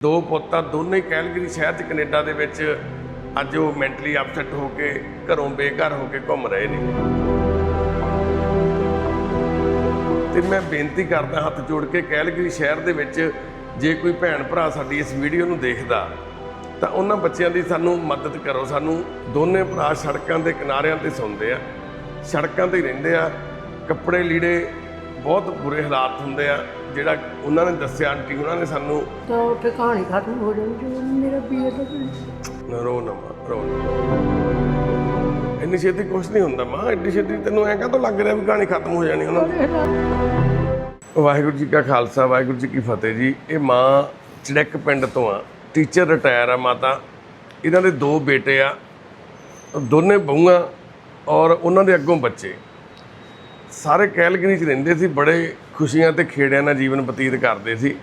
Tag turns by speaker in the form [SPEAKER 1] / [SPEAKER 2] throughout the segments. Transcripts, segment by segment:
[SPEAKER 1] ਦੋ ਪੁੱਤਾਂ ਦੋਨੇ ਹੀ ਕੈਲਗਰੀ ਸ਼ਹਿਰ ਚ ਕੈਨੇਡਾ ਦੇ ਵਿੱਚ ਅੱਜ ਉਹ ਮੈਂਟਲੀ ਅਪਸੈਟ ਹੋ ਕੇ ਘਰੋਂ ਬੇਘਰ ਹੋ ਕੇ ਘੁੰਮ ਰਹੇ ਨੇ। ਤੇ ਮੈਂ ਬੇਨਤੀ ਕਰਦਾ ਹੱਥ ਜੋੜ ਕੇ ਕੈਲਗਰੀ ਸ਼ਹਿਰ ਦੇ ਵਿੱਚ ਜੇ ਕੋਈ ਭੈਣ ਭਰਾ ਸਾਡੀ ਇਸ ਵੀਡੀਓ ਨੂੰ ਦੇਖਦਾ, ਤਾਂ ਉਹਨਾਂ ਬੱਚਿਆਂ ਦੀ ਸਾਨੂੰ ਮਦਦ ਕਰੋ। ਸਾਨੂੰ ਦੋਨੇ ਭਰਾ ਸੜਕਾਂ ਦੇ ਕਿਨਾਰਿਆਂ ਤੇ ਸੌਂਦੇ ਆ, ਸੜਕਾਂ ਤੇ ਹੀ ਰਹਿੰਦੇ ਆ, ਕੱਪੜੇ ਲੀੜੇ ਬਹੁਤ ਬੁਰੇ ਹਾਲਾਤ ਹੁੰਦੇ ਆ ਜਿਹੜਾ ਉਹਨਾਂ ਨੇ ਦੱਸਿਆ ਆਂਟੀ ਉਹਨਾਂ ਨੇ ਸਾਨੂੰ
[SPEAKER 2] ਤਾਂ ਉੱਥੇ ਕਹਾਣੀ ਖਤਮ ਹੋ ਜਾਣੀ ਜੋ ਮੇਰਾ ਬੀਏ ਦਾ
[SPEAKER 1] ਨਾ ਰੋ ਨਾ ਮਾਂ, ਰੋ ਨਾ ਇੰਨੀ ਛੇਤੀ ਕੁਛ ਨਹੀਂ ਹੁੰਦਾ ਮਾਂ ਇੰਨੀ ਛੇਤੀ ਤੈਨੂੰ ਐਂ ਕਾਹਤੋਂ ਲੱਗ ਰਿਹਾ ਵੀ ਕਹਾਣੀ ਖਤਮ ਹੋ ਜਾਣੀ ਉਹਨਾਂ ਦੀ? ਵਾਹਿਗੁਰੂ ਜੀ ਕਾ ਖਾਲਸਾ ਵਾਹਿਗੁਰੂ ਜੀ ਕੀ ਫਤਿਹ ਜੀ। ਇਹ ਮਾਂ ਚੜੈਕ ਪਿੰਡ ਤੋਂ ਆ ਟੀਚਰ ਰਿਟਾਇਰ ਆ ਮਾਤਾ। ਇਹਨਾਂ ਦੇ ਦੋ ਬੇਟੇ ਆ ਦੋਨੇ ਬਹੂਆਂ ਔਰ ਉਹਨਾਂ ਦੇ ਅੱਗੋਂ ਬੱਚੇ। ਸਾਰੇ ਕੈਲਗਰੀ 'ਚ ਰਹਿੰਦੇ ਸੀ, ਬੜੇ ਖੁਸ਼ੀਆਂ ਤੇ ਖੇੜਿਆਂ ਨਾਲ ਜੀਵਨ ਬਤੀਤ ਕਰਦੇ ਸੀ।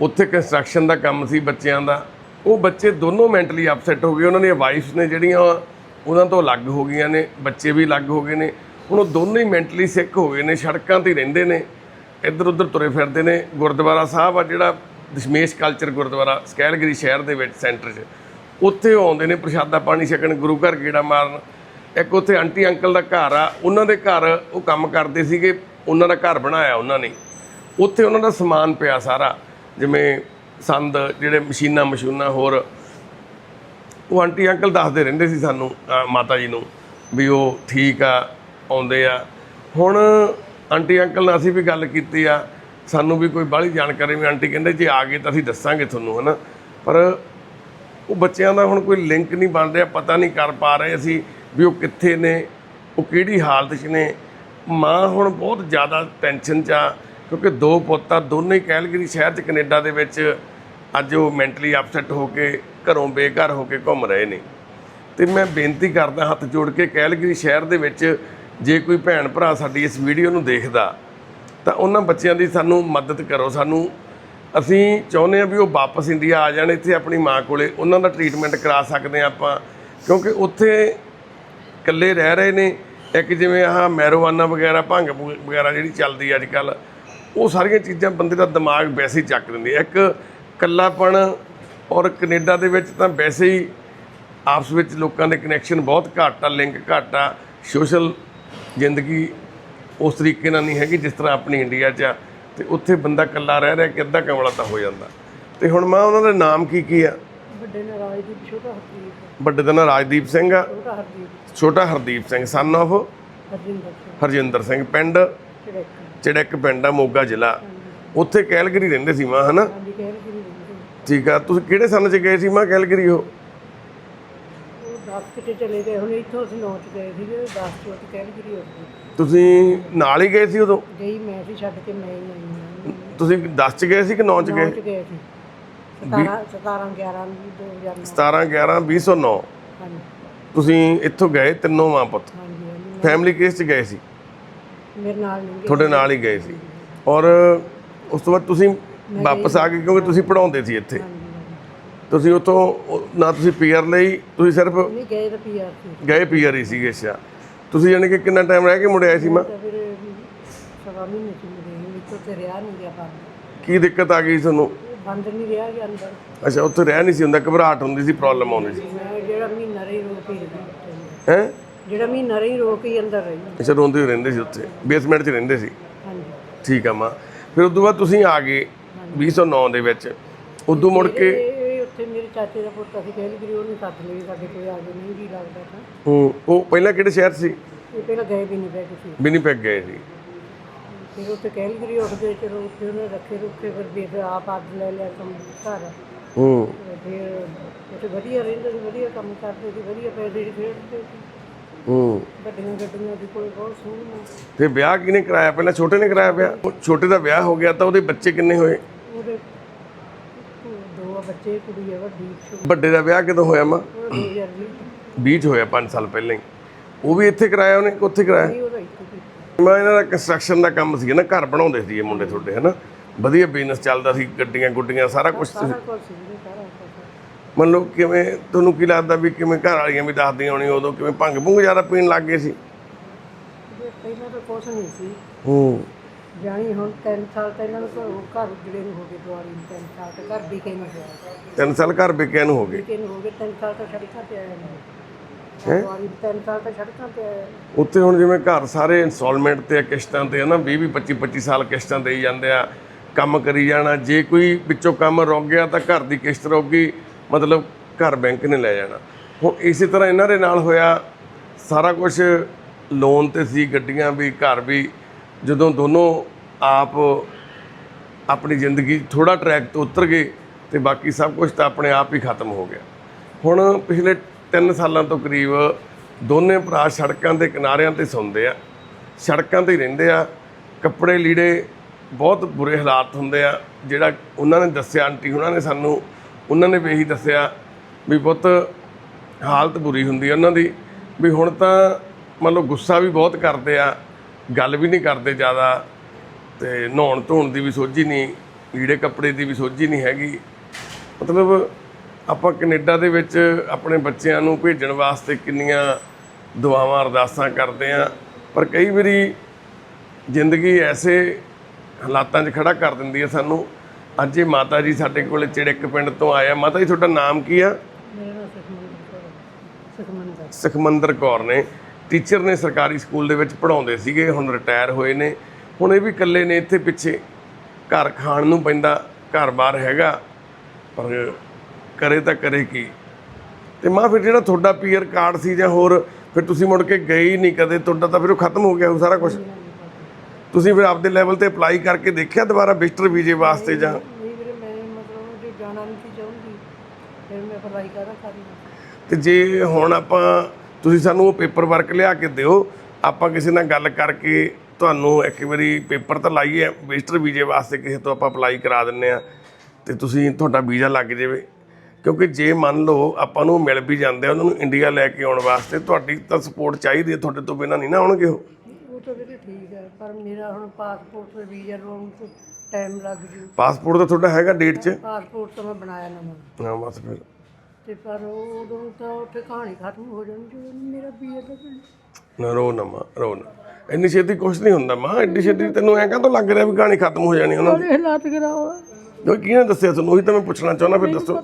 [SPEAKER 1] ਉੱਥੇ ਕੰਸਟਰਕਸ਼ਨ ਦਾ ਕੰਮ ਸੀ ਬੱਚਿਆਂ ਦਾ। ਉਹ ਬੱਚੇ ਦੋਨੋਂ ਮੈਂਟਲੀ ਅਪਸੈਟ ਹੋ ਗਏ। ਉਹਨਾਂ ਦੀਆਂ ਵਾਈਫਸ ਨੇ ਜਿਹੜੀਆਂ ਉਹਨਾਂ ਤੋਂ ਅਲੱਗ ਹੋ ਗਈਆਂ ਨੇ, ਬੱਚੇ ਵੀ ਅਲੱਗ ਹੋ ਗਏ ਨੇ। ਹੁਣ ਉਹ ਦੋਨੋਂ ਹੀ ਮੈਂਟਲੀ ਸਿੱਕ ਹੋ ਗਏ ਨੇ, ਸੜਕਾਂ ਤੇ ਹੀ ਰਹਿੰਦੇ ਨੇ। ਇੱਧਰ ਉੱਧਰ ਤੁਰੇ ਫਿਰਦੇ ਨੇ। ਗੁਰਦੁਆਰਾ ਸਾਹਿਬ ਆ ਜਿਹੜਾ ਦਸ਼ਮੇਸ਼ ਕਲਚਰ ਗੁਰਦੁਆਰਾ ਸਕੈਲਗਰੀ ਸ਼ਹਿਰ ਦੇ ਵਿੱਚ ਸੈਂਟਰ 'ਚ। ਉੱਥੇ ਉਹ ਆਉਂਦੇ ਨੇ ਪ੍ਰਸ਼ਾਦਾ ਪਾਣੀ ਛਕਣ, ਗੁਰੂ ਘਰ ਗੇੜਾ ਮਾਰਨ। ਇੱਕ ਉੱਥੇ ਆਂਟੀ, ਅੰਕਲ ਦਾ ਘਰ ਆ, ਉਹਨਾਂ ਦੇ ਘਰ ਉਹ ਕੰਮ ਕਰਦੇ ਸੀਗੇ, ਉਹਨਾਂ ਦਾ ਘਰ ਬਣਾਇਆ ਉਹਨਾਂ ਨੇ। ਉੱਥੇ ਉਹਨਾਂ ਦਾ ਸਮਾਨ ਪਿਆ ਸਾਰਾ, ਜਿਵੇਂ ਸੰਦ, ਜਿਹੜੇ ਮਸ਼ੀਨਾਂ, ਮਸ਼ੂਨਾਂ, ਹੋਰ। ਉਹ ਆਂਟੀ, ਅੰਕਲ ਦੱਸਦੇ ਰਹਿੰਦੇ ਸੀ ਸਾਨੂੰ ਮਾਤਾ ਜੀ ਨੂੰ, ਵੀ ਉਹ ਠੀਕ ਆ, ਆਉਂਦੇ ਆ। ਹੁਣ ਆਂਟੀ, ਅੰਕਲ ਨਾਲ ਅਸੀਂ ਵੀ ਗੱਲ ਕੀਤੀ ਆ। ਸਾਨੂੰ ਵੀ ਕੋਈ ਬਾਹਲੀ ਜਾਣਕਾਰੀ ਵੀ ਆਂਟੀ ਕਹਿੰਦੇ, ਜੇ ਆ ਗਏ ਤਾਂ ਅਸੀਂ ਦੱਸਾਂਗੇ ਤੁਹਾਨੂੰ, ਹਨਾ। ਪਰ ਉਹ ਬੱਚਿਆਂ ਦਾ ਹੁਣ ਕੋਈ ਲਿੰਕ ਨਹੀਂ ਬਣ ਰਿਹਾ, ਪਤਾ ਨਹੀਂ ਕਰ ਪਾ ਰਹੇ ਅਸੀਂ। ਵੀ ਉਹ ਕਿੱਥੇ ਨੇ, ਉਹ ਕਿਹੜੀ ਹਾਲਤ 'ਚ ਨੇ। ਮਾਂ ਹੁਣ ਬਹੁਤ ਜ਼ਿਆਦਾ ਟੈਨਸ਼ਨ 'ਚ ਆ, ਕਿਉਂਕਿ ਦੋ ਪੁੱਤ ਆ ਦੋਨੇ ਹੀ ਕੈਲਗਰੀ ਸ਼ਹਿਰ 'ਚ ਕੈਨੇਡਾ ਦੇ ਵਿੱਚ ਅੱਜ ਉਹ ਮੈਂਟਲੀ ਅਪਸੈਟ ਹੋ ਕੇ ਘਰੋਂ ਬੇਘਰ ਹੋ ਕੇ ਘੁੰਮ ਰਹੇ ਨੇ। ਤੇ ਮੈਂ ਬੇਨਤੀ ਕਰਦਾ ਹੱਥ ਜੋੜ ਕੇ ਕੈਲਗਰੀ ਸ਼ਹਿਰ ਦੇ ਵਿੱਚ ਜੇ ਕੋਈ ਭੈਣ ਭਰਾ ਸਾਡੀ ਇਸ ਵੀਡੀਓ ਨੂੰ ਦੇਖਦਾ, ਤਾਂ ਉਹਨਾਂ ਬੱਚਿਆਂ ਦੀ ਸਾਨੂੰ ਮਦਦ ਕਰੋ ਸਾਨੂੰ। ਅਸੀਂ ਚਾਹੁੰਦੇ ਹਾਂ ਵੀ ਉਹ ਵਾਪਸ ਇੰਡੀਆ ਆ ਜਾਣ, ਇੱਥੇ ਆਪਣੀ ਮਾਂ ਕੋਲੇ ਉਹਨਾਂ ਦਾ ਟ੍ਰੀਟਮੈਂਟ ਕਰਾ ਸਕਦੇ ਹਾਂ ਆਪਾਂ, ਕਿਉਂਕਿ ਉੱਥੇ ਇਕੱਲੇ ਰਹਿ ਰਹੇ ਨੇ, ਇੱਕ ਜਿਵੇਂ ਆਹ ਮੈਰੋਵਾਨਾ ਵਗੈਰਾ, ਭੰਗ ਵਗੈਰਾ ਜਿਹੜੀ ਚੱਲਦੀ ਅੱਜ ਕੱਲ ਉਹ ਸਾਰੀਆਂ ਚੀਜ਼ਾਂ ਬੰਦੇ ਦਾ ਦਿਮਾਗ ਵੈਸੇ ਹੀ ਚੱਕ ਦਿੰਦੀ ਹੈ। ਇੱਕ ਇਕੱਲਾਪਣ ਔਰ ਕੈਨੇਡਾ ਦੇ ਵਿੱਚ ਤਾਂ ਵੈਸੇ ਹੀ ਆਪਸ ਵਿੱਚ ਲੋਕਾਂ ਦੇ ਕਨੈਕਸ਼ਨ ਬਹੁਤ ਘੱਟ ਆ ਲਿੰਕ ਘੱਟ ਆ। ਸੋਸ਼ਲ ਜ਼ਿੰਦਗੀ ਉਸ ਤਰੀਕੇ ਨਾਲ ਨਹੀਂ ਹੈਗੀ ਜਿਸ ਤਰ੍ਹਾਂ ਆਪਣੀ ਇੰਡੀਆ 'ਚ ਆ। ਤੇ ਉੱਥੇ ਬੰਦਾ ਇਕੱਲਾ ਰਹਿ ਰਿਹਾ ਕਿ ਅੱਧਾ ਕਮਲਾ ਤਾਂ ਹੋ ਜਾਂਦਾ। ਤੇ ਹੁਣ ਮੈਂ ਉਹਨਾਂ ਦੇ ਨਾਮ ਕੀ ਕੀ ਆ?
[SPEAKER 2] ਵੱਡੇ ਨੇ ਰਾਜਦੀਪ ਛੋਟਾ ਹਰਦੀਪ।
[SPEAKER 1] ਵੱਡੇ ਦਾ ਨਾਂ ਰਾਜਦੀਪ ਸਿੰਘ ਆ।
[SPEAKER 2] ਛੋਟਾ ਹਰਦੀਪ।
[SPEAKER 1] ਛੋਟਾ ਹਰਦੀਪ ਸਿੰਘ ਸਨ of
[SPEAKER 2] ਹਰਜਿੰਦਰ ਸਿੰਘ।
[SPEAKER 1] ਹਰਜਿੰਦਰ ਸਿੰਘ ਪਿੰਡ
[SPEAKER 2] ਚੜੈਕ।
[SPEAKER 1] ਚੜੈਕ ਪਿੰਡ ਆ ਮੋਗਾ ਜ਼ਿਲ੍ਹਾ। ਉੱਥੇ ਕੈਲਗਰੀ ਰਹਿੰਦੇ ਸੀ ਮਾਂ ਹਨਾ?
[SPEAKER 2] ਹਾਂਜੀ ਕਹਿ ਰਹੀ ਸੀ।
[SPEAKER 1] ਠੀਕ ਆ ਤੁਸੀਂ ਕਿਹੜੇ ਸੰਨ 'ਚ ਗਏ ਸੀ ਮਾਂ ਕੈਲਗਰੀ ਉਹ?
[SPEAKER 2] ਉਹ 10 ਕਿਤੇ ਚਲੇ ਗਏ ਹੁਣ ਇੱਥੋਂ ਅਸੀਂ ਨੌ ਚ ਗਏ ਸੀਗੇ 10 ਚੋਂ ਤੇ ਕਹਿ ਰਹੀ ਉੱਥੇ
[SPEAKER 1] ਤੁਸੀਂ ਨਾਲ ਹੀ ਗਏ ਸੀ ਉਦੋਂ?
[SPEAKER 2] ਗਈ ਮੈਂ ਸੀ ਛੱਡ ਕੇ ਮੈਂ ਹੀ ਆਈ ਹਾਂ।
[SPEAKER 1] ਤੁਸੀਂ 10 'ਚ ਗਏ ਸੀ ਕਿ 9 'ਚ
[SPEAKER 2] ਨੌ
[SPEAKER 1] ਗਏ?
[SPEAKER 2] ਚ ਗਏ ਸੀ। 17 17 11 2009
[SPEAKER 1] 17 11 2009
[SPEAKER 2] ਹਾਂਜੀ।
[SPEAKER 1] ਤੁਸੀਂ ਇੱਥੋਂ ਗਏ ਤਿੰਨੋਂ ਮਾਂ ਪੁੱਤ?
[SPEAKER 2] ਹਾਂਜੀ ਹਾਂਜੀ।
[SPEAKER 1] ਫੈਮਿਲੀ ਕੇਸ 'ਚ ਗਏ ਸੀ?
[SPEAKER 2] ਮੇਰੇ ਨਾਲ ਨਹੀਂ ਗਏ।
[SPEAKER 1] ਤੁਹਾਡੇ ਨਾਲ ਹੀ ਗਏ ਸੀ। ਔਰ ਉਸ ਤੋਂ ਬਾਅਦ ਤੁਸੀਂ ਵਾਪਸ ਆ ਗਏ ਕਿਉਂਕਿ ਤੁਸੀਂ ਪੜਾਉਂਦੇ ਸੀ ਇੱਥੇ।
[SPEAKER 2] ਹਾਂਜੀ, ਹਾਂਜੀ।
[SPEAKER 1] ਤੁਸੀਂ ਉੱਥੋਂ ਉਹ- ਨਾ ਤੁਸੀਂ ਪੀਆਰ ਲਈ ਤੁਸੀਂ ਸਿਰਫ
[SPEAKER 2] ਨਹੀਂ ਗਏ ਤਾਂ ਪੀਆਰ ਸੀ।
[SPEAKER 1] ਗਏ ਪੀਆਰ ਹੀ ਸੀਗੇ ਅੱਛਾ। ਤੁਸੀਂ ਯਾਨੀ ਕਿ ਕਿੰਨਾ ਟਾਈਮ ਰਹਿ ਕੇ ਮੁੜ ਆਏ ਸੀ ਮਾਂ?
[SPEAKER 2] ਤਾਂ ਫਿਰ ਸਵਾ ਮਹੀਨੇ ਚ ਮਿਲੇ ਇੱਥੋਂ ਤੇ ਰਿਹਾ ਨਹੀਂ ਗਿਆ ਬੰਦ
[SPEAKER 1] ਕੀ ਦਿੱਕਤ ਆ ਗਈ ਤੁਹਾਨੂੰ?
[SPEAKER 2] ਬੰਦ ਨਹੀਂ ਰਿਹਾ ਗਿਆ ਅੰਦਰ।
[SPEAKER 1] ਅੱਛਾ ਉੱਥੇ ਰਹਿ ਨਹੀਂ ਸੀ ਹੁੰਦਾ ਘਬਰਾਹਟ ਹੁੰਦੀ ਸੀ ਪ੍ਰੋਬਲਮ ਆਉਂਦੀ ਸੀ।
[SPEAKER 2] ਮੈਂ ਜਿਹੜਾ ਮਹੀਨਾ ਰਹੀ ਰੋਕ ਹੀ ਰਹੀ
[SPEAKER 1] ਹੈ।
[SPEAKER 2] ਜਿਹੜਾ ਮਹੀਨਾ ਰਹੀ ਰੋਕ ਹੀ ਅੰਦਰ ਰਹੀ
[SPEAKER 1] ਅੱਛਾ ਰੋਂਦੇ ਰਹਿੰਦੇ ਸੀ ਉੱਥੇ ਬੇਸਮੈਂਟ 'ਚ ਰਹਿੰਦੇ ਸੀ।
[SPEAKER 2] ਹਾਂਜੀ।
[SPEAKER 1] ਠੀਕ ਆ ਮਾਂ। ਫਿਰ ਉਦੋਂ ਬਾਅਦ ਤੁਸੀਂ ਆ ਗਏ 2009 ਦੇ ਵਿੱਚ। ਉਦੋਂ ਮੁੜ ਕੇ
[SPEAKER 2] ਇਹ ਉੱਥੇ ਮੇਰੇ ਚਾਚੇ ਦਾ ਪੁੱਤ ਅਸੀਂ ਕਹਿ ਲਈ ਉਹਨੇ ਸੱਦ ਲਈ ਸਾਡੇ ਕੋਈ ਆ ਨਹੀਂ ਜੀ ਲੱਗਦਾ ਤਾਂ।
[SPEAKER 1] ਹੂੰ, ਉਹ ਪਹਿਲਾਂ ਕਿਹੜੇ ਸ਼ਹਿਰ ਸੀ?
[SPEAKER 2] ਇਹ ਪਹਿਲਾਂ ਗਏ ਵੀ ਨਹੀਂ ਬੈਠ ਸੀ
[SPEAKER 1] ਵਿਨੀਪੈਗ ਗਏ ਸੀ।
[SPEAKER 2] ਫਿਰ ਉੱਥੇ ਲਈ ਉੱਠਦੇ ਚਲੋ ਉੱਥੇ ਉਹਨੇ ਰੱਖੇ ਰੁੱਖੇ ਫਿਰ ਵੀ ਫਿਰ ਆਪ ਅੱਜ ਲੈ ਲਿਆ ਕੰਮ ਘਰ।
[SPEAKER 1] ਹੂੰ।
[SPEAKER 2] ਫਿਰ ਉੱਥੇ ਵਧੀਆ ਰਹਿੰਦੇ ਸੀ ਵਧੀਆ ਕੰਮ ਕਰਦੇ ਸੀ ਵਧੀਆ ਪੈਸੇ ਖੇਡਦੇ ਸੀ।
[SPEAKER 1] ਹੂੰ।
[SPEAKER 2] ਵੱਡੀਆਂ ਗੱਡੀਆਂ ਦੀ ਕੋਈ ਬਹੁਤ ਸੋਹਣੀ
[SPEAKER 1] ਫਿਰ ਵਿਆਹ ਕਿਹਨੇ ਕਰਾਇਆ ਪਹਿਲਾਂ? ਛੋਟੇ ਨੇ ਕਰਾਇਆ ਵਿਆਹ? ਉਹ ਛੋਟੇ ਦਾ ਵਿਆਹ ਹੋ ਗਿਆ ਤਾਂ ਉਹਦੇ ਬੱਚੇ ਕਿੰਨੇ ਹੋਏ?
[SPEAKER 2] ਉਹਦੇ ਦੋ ਬੱਚੇ ਕੁੜੀ ਹੈ ਵੱਡੀ
[SPEAKER 1] ਦਾ ਵਿਆਹ ਕਦੋਂ ਹੋਇਆ ਮਾਂ?
[SPEAKER 2] ਉਹ 2020
[SPEAKER 1] 20 ਚ। ਹੋਇਆ 5 ਸਾਲ ਪਹਿਲਾਂ ਹੀ। ਉਹ ਵੀ ਇੱਥੇ ਕਰਾਇਆ ਉਹਨੇ? ਕਿ ਉੱਥੇ ਕਰਾਇਆ?
[SPEAKER 2] ਸੀ
[SPEAKER 1] ਮੈਂ ਇਹਨਾਂ ਦਾ ਕੰਸਟਰਕਸ਼ਨ ਦਾ ਕੰਮ ਸੀ ਨਾ ਘਰ ਬਣਾਉਂਦੇ ਸੀ ਇਹ ਮੁੰਡੇ ਤੁਹਾਡੇ ਹਨਾ? ਵਧੀਆ ਬਿਜ਼ਨਸ ਚੱਲਦਾ ਸੀ ਗੱਡੀਆਂ ਗੁੱਡੀਆਂ ਸਾਰਾ ਕੁਝ ਮੰਨ ਲਓ ਕਿਵੇਂ ਤੁਹਾਨੂੰ ਕੀ ਲੱਗਦਾ ਵੀ ਕਿਵੇਂ ਘਰ ਵਾਲੀਆਂ ਵੀ ਦੱਸਦੀਆਂ ਹੋਣੀ ਉਦੋਂ ਕਿਵੇਂ ਭੰਗ ਭੁੰਗ ਜ਼ਿਆਦਾ ਪੀਣ ਲੱਗ ਗਏ ਸੀ?
[SPEAKER 2] ਪਹਿਲਾਂ ਤਾਂ ਕੁਝ ਨਹੀਂ ਸੀ।
[SPEAKER 1] ਹੂੰ।
[SPEAKER 2] ਜਾਣੀ ਹੁਣ 3 ਸਾਲ ਤਾਂ ਇਹਨਾਂ ਨੂੰ ਘਰੋਂ ਉਜੜੇ ਨੂੰ ਹੋ ਗਏ ਦੁਆਰੀ ਨੂੰ 3 ਸਾਲ ਤਾਂ ਘਰ ਵਿਕੇ ਨੂੰ ਹੋਇਆ
[SPEAKER 1] ਤਿੰਨ ਸਾਲ ਘਰ ਨੂੰ ਹੋ ਗਏ।
[SPEAKER 2] ਵਿਕੇ ਨੂੰ ਹੋ ਗਏ 3 ਸਾਲ ਤਾਂ ਸੜਕਾਂ ਤੇ ਆਏ ਨੇ ਦੁਆਰੀ 3 ਸਾਲ ਤਾਂ ਸੜਕਾਂ ਤੇ ਆਏ ਨੇ।
[SPEAKER 1] ਉੱਥੇ ਹੁਣ ਜਿਵੇਂ ਘਰ ਸਾਰੇ ਇਨਸਟਾਲਮੈਂਟ ਤੇ ਆ, ਕਿਸ਼ਤਾਂ ਤੇ ਆ ਨਾ 20 20 25 25 ਸਾਲ ਕਿਸ਼ਤਾਂ ਦੇਈ ਜਾਂਦੇ ਆ ਕੰਮ ਕਰੀ ਜਾਣਾ। ਜੇ ਕੋਈ ਵਿੱਚੋਂ ਕੰਮ ਰੁਕ ਗਿਆ ਤਾਂ ਘਰ ਦੀ ਕਿਸ਼ਤ ਰੁਕ ਗਈ ਮਤਲਬ ਘਰ ਬੈਂਕ ਨੇ ਲੈ ਜਾਣਾ। ਹੁਣ ਇਸੇ ਤਰ੍ਹਾਂ ਇਹਨਾਂ ਦੇ ਨਾਲ ਹੋਇਆ ਸਾਰਾ ਕੁਝ ਲੋਨ ਤੇ ਸੀ ਗੱਡੀਆਂ ਵੀ ਘਰ ਵੀ। ਜਦੋਂ ਦੋਨੋਂ ਆਪ ਆਪਣੀ ਜ਼ਿੰਦਗੀ ਥੋੜਾ ਟਰੈਕ ਤੋਂ ਉਤਰ ਗਏ ਤੇ ਬਾਕੀ ਸਭ ਕੁਝ ਤਾਂ ਆਪਣੇ ਆਪ ਹੀ ਖਤਮ ਹੋ ਗਿਆ। ਹੁਣ ਪਿਛਲੇ 3 ਸਾਲਾਂ ਤੋਂ ਕਰੀਬ ਦੋਨੇ ਭਰਾ ਸੜਕਾਂ ਦੇ ਕਿਨਾਰਿਆਂ ਤੇ ਸੌਂਦੇ ਆ, ਸੜਕਾਂ ਤੇ ਹੀ ਰਹਿੰਦੇ ਆ। ਕੱਪੜੇ ਲੀੜੇ ਬਹੁਤ ਬੁਰੇ ਹਾਲਾਤ ਹੁੰਦੇ ਆ, ਜਿਹੜਾ ਉਹਨਾਂ ਨੇ ਦੱਸਿਆ, ਆਂਟੀ ਉਹਨਾਂ ਨੇ ਸਾਨੂੰ, ਉਹਨਾਂ ਨੇ ਵੀ ਇਹੀ ਦੱਸਿਆ ਵੀ ਬਹੁਤ ਹਾਲਤ ਬੁਰੀ ਹੁੰਦੀ ਉਹਨਾਂ ਦੀ। ਵੀ ਹੁਣ ਤਾਂ ਮੰਨ ਲਓ ਗੁੱਸਾ ਵੀ ਬਹੁਤ ਕਰਦੇ ਆ, ਗੱਲ ਵੀ ਨਹੀਂ ਕਰਦੇ ਜ਼ਿਆਦਾ ਤੇ ਨਹਾਉਣ ਧੋਣ ਦੀ ਵੀ ਸੋਝੀ ਨਹੀਂ, ਲੀੜੇ ਕੱਪੜੇ ਦੀ ਵੀ ਸੋਝੀ ਨਹੀਂ ਹੈਗੀ। ਮਤਲਬ ਆਪਾਂ ਕੈਨੇਡਾ ਦੇ ਵਿੱਚ ਆਪਣੇ ਬੱਚਿਆਂ ਨੂੰ ਭੇਜਣ ਵਾਸਤੇ ਕਿੰਨੀਆਂ ਦੁਆਵਾਂ ਅਰਦਾਸਾਂ ਕਰਦੇ ਆ ਪਰ ਕਈ ਵਾਰੀ ਜ਼ਿੰਦਗੀ ਐਸੇ ਹਾਲਾਤਾਂ 'ਚ ਖੜਾ ਕਰ ਦਿੰਦੀ ਹੈ ਸਾਨੂੰ ਅੱਜ ਇਹ ਮਾਤਾ ਜੀ ਸਾਡੇ ਕੋਲੇ ਚਿੜਕ ਪਿੰਡ ਤੋਂ ਆਇਆ ਮਾਤਾ ਜੀ ਤੁਹਾਡਾ ਨਾਮ ਕੀ ਆ?
[SPEAKER 2] ਸੁਖਮੰਦਰ ਕੌਰ ਸੁਖਮੰਦਰ
[SPEAKER 1] ਨੇ। ਟੀਚਰ ਨੇ ਸਰਕਾਰੀ ਸਕੂਲ ਦੇ ਵਿੱਚ ਪੜਾਉਂਦੇ ਸੀਗੇ ਹੁਣ ਰਿਟਾਇਰ ਹੋਏ ਨੇ। ਹੁਣ ਇਹ ਵੀ ਇਕੱਲੇ ਨੇ ਇੱਥੇ ਪਿੱਛੇ ਘਰ ਖਾਣ ਨੂੰ ਪੈਂਦਾ ਘਰ-ਬਾਰ ਹੈਗਾ ਪਰ ਕਰੇ ਤਾਂ ਕਰੇ ਕੀ? ਤੇ ਮਾਂ ਫਿਰ ਜਿਹੜਾ ਤੁਹਾਡਾ ਪੀਅਰ ਕਾਰਡ ਸੀ ਜਾਂ ਹੋਰ ਫਿਰ ਤੁਸੀਂ ਮੁੜ ਕੇ ਗਏ ਹੀ ਨਹੀਂ ਕਦੇ ਤੁਹਾਡਾ ਤਾਂ ਫਿਰ ਉਹ ਖਤਮ ਹੋ ਗਿਆ ਉਹ ਸਾਰਾ ਕੁਝ ਤੁਸੀਂ ਫਿਰ ਆਪਦੇ ਲੈਵਲ ਤੇ ਅਪਲਾਈ ਕਰਕੇ ਦੇਖਿਆ ਦੁਬਾਰਾ ਵਿਜ਼ਟਰ ਵੀਜ਼ੇ ਵਾਸਤੇ ਜਾਂ?
[SPEAKER 2] ਨਹੀਂ ਵੀਰੇ ਮੈਂ ਮਤਲਬ ਜੇ ਜਾਣਾ ਨਹੀਂ ਸੀ ਚਾਹੁੰਦੀ ਫਿਰ ਮੈਂ ਅਪਲਾਈ ਕਰਾਂ ਸਾਰੀ
[SPEAKER 1] ਤੇ ਜੇ ਹੁਣ ਆਪਾਂ ਤੁਸੀਂ ਸਾਨੂੰ ਉਹ ਪੇਪਰ ਵਰਕ ਲਿਆ ਕੇ ਦਿਓ ਆਪਾਂ ਕਿਸੇ ਨਾਲ ਗੱਲ ਕਰਕੇ ਤੁਹਾਨੂੰ ਇੱਕ ਵਾਰੀ ਪੇਪਰ ਤਾਂ ਲਾਈਏ ਵਿਜ਼ਟਰ ਵੀਜ਼ੇ ਵਾਸਤੇ ਕਿਸੇ ਤੋਂ ਆਪਾਂ ਅਪਲਾਈ ਕਰਾ ਦਿੰਨੇ ਆ ਤੇ ਤੁਸੀਂ ਤੁਹਾਡਾ ਵੀਜ਼ਾ ਲੱਗ ਜਾਵੇ। ਕਿਉਂਕਿ ਜੇ ਮੰਨ ਲਓ ਆਪਾਂ ਨੂੰ ਮਿਲ ਵੀ ਜਾਂਦੇ ਆ ਉਹਨਾਂ ਨੂੰ ਇੰਡੀਆ ਲੈ ਕੇ ਆਉਣ ਵਾਸਤੇ ਤੁਹਾਡੀ ਤਾਂ ਸਪੋਰਟ ਚਾਹੀਦੀ ਹੈ ਤੁਹਾਡੇ ਤੋਂ ਬਿਨਾਂ ਨਹੀਂ ਨਾ ਆਉਣਗੇ ਉਹ?
[SPEAKER 2] ਉਹ ਤਾਂ ਵੀਰੇ ਠੀਕ ਹੈ ਪਰ ਮੇਰਾ ਹੁਣ ਪਾਸਪੋਰਟ ਤੇ ਵੀਜ਼ਾ ਲੋਨ ਤੋਂ ਟਾਈਮ ਲੱਗ ਜੂ।
[SPEAKER 1] ਪਾਸਪੋਰਟ ਤਾਂ ਤੁਹਾਡਾ ਹੈਗਾ ਡੇਟ 'ਚ?
[SPEAKER 2] ਪਾਸਪੋਰਟ ਤਾਂ ਮੈਂ ਬਣਾਇਆ ਨਵਾਂ।
[SPEAKER 1] ਹਾਂ ਬਸ ਫਿਰ।
[SPEAKER 2] ਤੇ ਪਰ ਉਹ ਉਦੋਂ ਤਾਂ ਉੱਥੇ ਕਹਾਣੀ ਖਤਮ ਹੋ ਜਾਣੀ ਜਦੋਂ ਮੇਰਾ ਦਾ ਪਿੰਡ
[SPEAKER 1] ਨਾ ਰੋ ਨਾ ਮਾਂ ਰੋ ਨਾ। ਇੰਨੀ ਛੇਤੀ ਕੁਝ ਨਹੀਂ ਹੁੰਦਾ ਮਾਂ ਐਡੀ ਛੇਤੀ ਤੈਨੂੰ ਐਂ ਕਾਹਤੋਂ ਲੱਗ ਰਿਹਾ ਵੀ ਕਹਾਣੀ ਖਤਮ ਹੋ ਜਾਣੀ ਉਹਨਾਂ ਦੀ?
[SPEAKER 2] ਹਾਲਾਤ ਕਰਾਓ
[SPEAKER 1] ਜੋ ਕਿਹਨੇ ਦੱਸਿਆ ਤੁਹਾਨੂੰ? ਉਹੀ ਤਾਂ ਮੈਂ ਪੁੱਛਣਾ ਚਾਹੁੰਦਾ ਫਿਰ ਦੱਸੋ।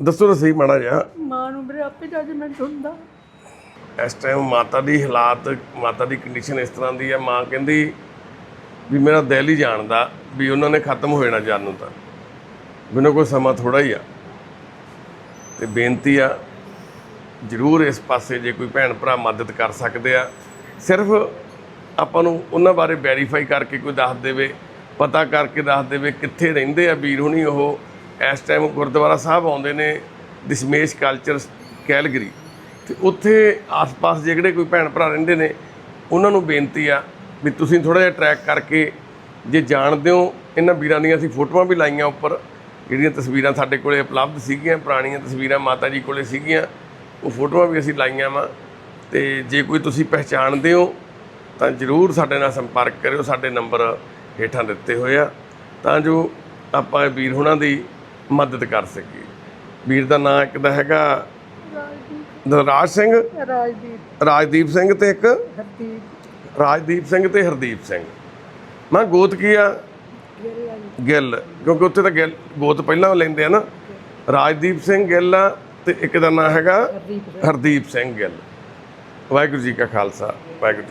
[SPEAKER 1] ਦੱਸੋ ਤਾਂ ਸਹੀ ਮਾੜਾ ਜਿਹਾ।
[SPEAKER 2] ਮਾਂ ਨੂੰ ਵੀਰੇ ਆਪੇ ਜੱਜਮੈਂਟ ਹੁੰਦਾ
[SPEAKER 1] ਇਸ ਟਾਈਮ ਮਾਤਾ ਦੀ ਹਾਲਾਤ ਮਾਤਾ ਦੀ ਕੰਡੀਸ਼ਨ ਇਸ ਤਰ੍ਹਾਂ ਦੀ ਹੈ। ਮਾਂ ਕਹਿੰਦੀ ਵੀ ਮੇਰਾ ਦਿਲ ਹੀ ਜਾਣਦਾ ਵੀ ਉਹਨਾਂ ਨੇ ਖਤਮ ਹੋ ਜਾਣਾ ਜਾਨ ਨੂੰ ਤਾਂ। ਬਿਨਾਂ ਕੋਈ ਸਮਾਂ ਥੋੜਾ ਹੀ ਆ। ਤੇ ਬੇਨਤੀ ਆ ਜ਼ਰੂਰ ਇਸ ਪਾਸੇ ਜੇ ਕੋਈ ਭੈਣ ਭਰਾ ਮਦਦ ਕਰ ਸਕਦੇ ਆ। ਸਿਰਫ ਆਪਾਂ ਨੂੰ ਉਹਨਾਂ ਬਾਰੇ ਵੈਰੀਫਾਈ ਕਰਕੇ ਕੋਈ ਦੱਸ ਦੇਵੇ ਪਤਾ ਕਰਕੇ ਦੱਸ ਦੇਵੇ ਕਿੱਥੇ ਰਹਿੰਦੇ ਆ ਵੀਰ ਹੁਣੀ ਉਹ। ਇਸ ਟਾਈਮ ਗੁਰਦੁਆਰਾ ਸਾਹਿਬ ਆਉਂਦੇ ਨੇ ਦਸ਼ਮੇਸ਼ ਕਲਚਰ ਕੈਲਗਰੀ। ਤੇ ਉੱਥੇ ਆਸ-ਪਾਸ ਜਿਹੜੇ ਕੋਈ ਭੈਣ ਭਰਾ ਰਹਿੰਦੇ ਨੇ, ਉਹਨਾਂ ਨੂੰ ਬੇਨਤੀ ਆ ਵੀ ਤੁਸੀਂ ਥੋੜਾ ਜਿਹਾ ਟਰੈਕ ਕਰਕੇ ਜੇ ਜਾਣਦੇ ਹੋ, ਇਹਨਾਂ ਵੀਰਾਂ ਦੀਆਂ ਅਸੀਂ ਫੋਟੋਆਂ ਵੀ ਲਾਈਆਂ ਉੱਪਰ, ਜਿਹੜੀਆਂ ਤਸਵੀਰਾਂ ਸਾਡੇ ਕੋਲੇ ਉਪਲਬਧ ਸੀਗੀਆਂ, ਪੁਰਾਣੀਆਂ ਤਸਵੀਰਾਂ ਮਾਤਾ ਜੀ ਕੋਲੇ ਸੀਗੀਆਂ, ਉਹ ਫੋਟੋਆਂ ਵੀ ਅਸੀਂ ਲਾਈਆਂ ਵਾ। ਤੇ ਜੇ ਕੋਈ ਤੁਸੀਂ ਪਹਿਚਾਣਦੇ ਹੋ, ਤਾਂ ਜਰੂਰ ਸਾਡੇ ਨਾਲ ਸੰਪਰਕ ਕਰਿਓ, ਸਾਡੇ ਨੰਬਰ ਹੇਠਾਂ ਦਿੱਤੇ ਹੋਏ ਆ। ਤਾਂ ਜੋ ਆਪਾਂ ਵੀਰ ਹੁਣਾਂ ਦੀ ਮਦਦ ਕਰ ਸਕੀਏ ਵੀਰ ਦਾ ਨਾਂ ਇੱਕ ਦਾ ਹੈਗਾ ਦਲਰਾਜ ਸਿੰਘ?
[SPEAKER 2] ਰਾਜਦੀਪ।
[SPEAKER 1] ਰਾਜਦੀਪ ਸਿੰਘ ਤੇ ਇੱਕ?
[SPEAKER 2] ਹਰਦੀਪ।
[SPEAKER 1] ਰਾਜਦੀਪ ਸਿੰਘ ਤੇ ਹਰਦੀਪ ਸਿੰਘ। ਮੈਂ ਗੋਤ ਕੀ ਆ? ਗਿੱਲ ਕਿਉਂਕਿ ਉੱਥੇ ਤਾਂ ਗਿੱਲ ਗੋਤ ਪਹਿਲਾਂ ਲੈਂਦੇ ਆ ਨਾ। ਰਾਜਦੀਪ ਸਿੰਘ ਗਿੱਲ ਆ ਤੇ ਇੱਕ ਦਾ ਨਾਂ ਹੈਗਾ
[SPEAKER 2] ਹਰਦੀਪ
[SPEAKER 1] ਸਿੰਘ। ਗਿੱਲ। ਵਾਹਿਗੁਰੂ ਜੀ ਕਾ ਖਾਲਸਾ ਵਾਹਿਗੁਰੂ